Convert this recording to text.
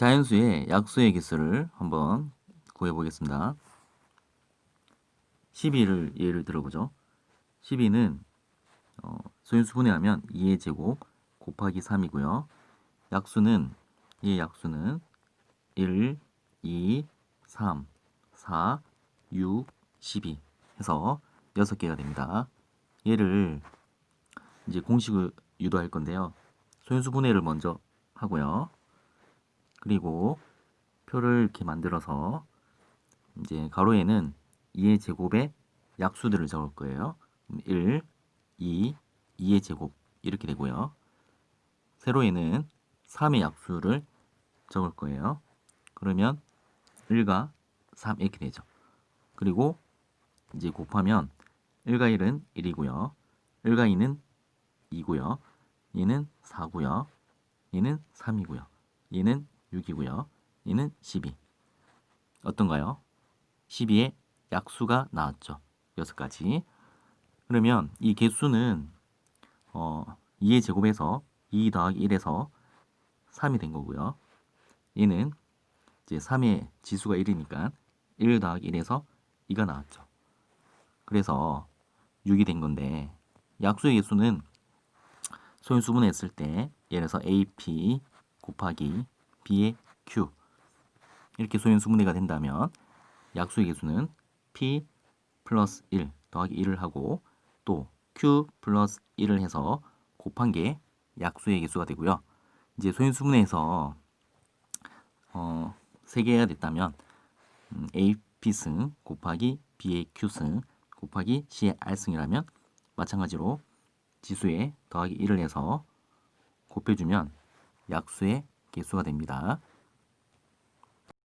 자연수의 약수의 개수를 한번 구해 보겠습니다. 12를 예를 들어보죠. 12는 어, 소인수 분해하면 2의 제곱 곱하기 3이고요. 약수는 이 약수는 1, 2, 3, 4, 6, 12 해서 6개가 됩니다. 얘를 이제 공식을 유도할 건데요. 소인수 분해를 먼저 하고요. 그리고 표를 이렇게 만들어서 이제 가로에는 2의 제곱에 약수들을 적을 거예요. 1, 2, 2의 제곱 이렇게 되고요. 세로에는 3의 약수를 적을 거예요. 그러면 1과 3 이렇게 되죠. 그리고 이제 곱하면 1과 1은 1이고요. 1과 2는 2고요. 얘는 4고요. 얘는 3이고요. 얘는 6이고요. 얘는 12. 어떤가요? 12의 약수가 나왔죠. 6가지. 그러면 이 개수는 어, 2의 제곱에서 2 더하기 1에서 3이 된 거고요. 얘는 이제 3의 지수가 1이니까 1 더하기 1에서 2가 나왔죠. 그래서 6이 된 건데 약수의 개수는 소인수분했을 때 예를 들어서 AP 곱하기 B의 Q 이렇게 소인수분해가 된다면 약수의 개수는 P 플러스 1 더하기 1을 하고 또 Q 플러스 1을 해서 곱한 게 약수의 개수가 되고요. 이제 소인수분해에서 어, 3개가 됐다면 음, AP승 곱하기 B의 Q승 곱하기 C의 R승이라면 마찬가지로 지수에 더하기 1을 해서 곱해주면 약수의 개수가 됩니다.